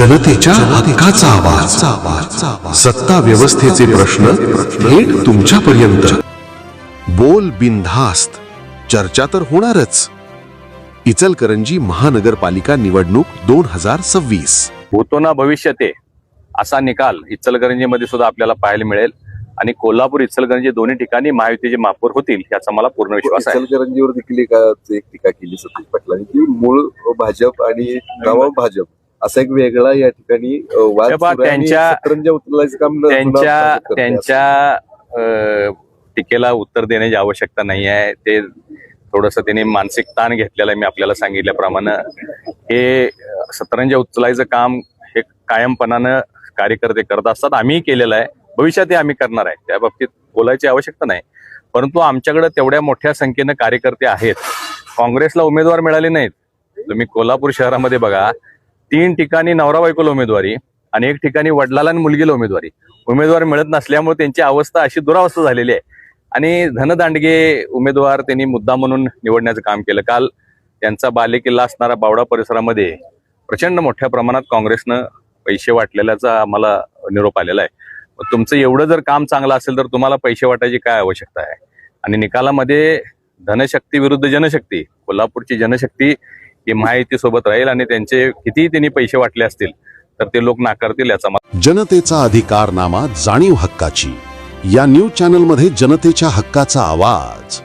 जनतेच्या हक्काचा आवाज. सत्ता व्यवस्थेचे प्रश्न थेट तुमच्यापर्यंत. बोल बिनधास्त. चर्चा तर होणारच. इचलकरंजी महानगरपालिका निवडणूक दोन हजार सव्वीस. होतो ना भविष्य ते असा निकाल इचलकरंजीमध्ये सुद्धा आपल्याला पाहायला मिळेल. आणि कोल्हापूर इचलकरंजी दोन्ही ठिकाणी महायुतीचे महापौर होतील याचा मला पूर्ण विश्वास आहे. इचलकरंजीवर देखील एका टीका केली सतीश पाटलांनी की मूळ भाजप आणि गावा भाजप असा एक वेगळा या ठिकाणी हे त्यांच्या- त्यांच्या टीकेला उत्तर देण्याची आवश्यकता नाही आहे. ते थोडस त्यांनी मानसिक ताण घेतलेला आहे मी आपल्याला सांगितल्याप्रमाणे. हे सतरंजा उचलायचं काम हे कायमपणानं कार्यकर्ते करत असतात. आम्हीही केलेलं आहे. भविष्यातही आम्ही करणार आहे. त्या बाबतीत बोलायची आवश्यकता नाही. परंतु आमच्याकडे तेवढ्या मोठ्या संख्येनं कार्यकर्ते आहेत. काँग्रेसला उमेदवार मिळाले नाहीत. तुम्ही कोल्हापूर शहरामध्ये बघा. तीन ठिकाणी नवरा बायकोला उमेदवारी आणि एक ठिकाणी वडिलाला आणि मुलगीला उमेदवारी. उमेदवार मिळत नसल्यामुळे त्यांची अवस्था अशी दुरावस्था झालेली आहे. आणि धनदांडगे उमेदवार त्यांनी मुद्दा म्हणून निवडण्याचं काम केलं. काल त्यांचा बालेकिल्ला असणारा बावडा परिसरामध्ये प्रचंड मोठ्या प्रमाणात काँग्रेसनं पैसे वाटलेल्याचा आम्हाला निरोप आलेला आहे. तुमचं एवढं जर काम चांगलं असेल तर तुम्हाला पैसे वाटायची काय आवश्यकता आहे? आणि निकालामध्ये धनशक्ती विरुद्ध जनशक्ती कोल्हापूरची जनशक्ती ही महायुती सोबत राहील आणि त्यांचे कितीही त्यांनी पैसे वाटले असतील तर ते लोक नाकारतील याचा जनतेचा जनतेचा अधिकारनामा जाणीव हक्काची. या न्यूज चॅनलमध्ये जनतेच्या हक्काचा आवाज.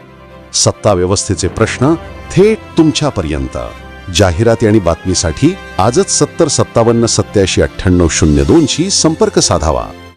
सत्ता व्यवस्थेचे प्रश्न थेट तुमच्यापर्यंत. जाहिराती आणि बातमीसाठी आजच सत्तर सत्तावन्न सत्याऐंशी अठ्ठ्याण्णव शून्य दोनशी संपर्क साधावा.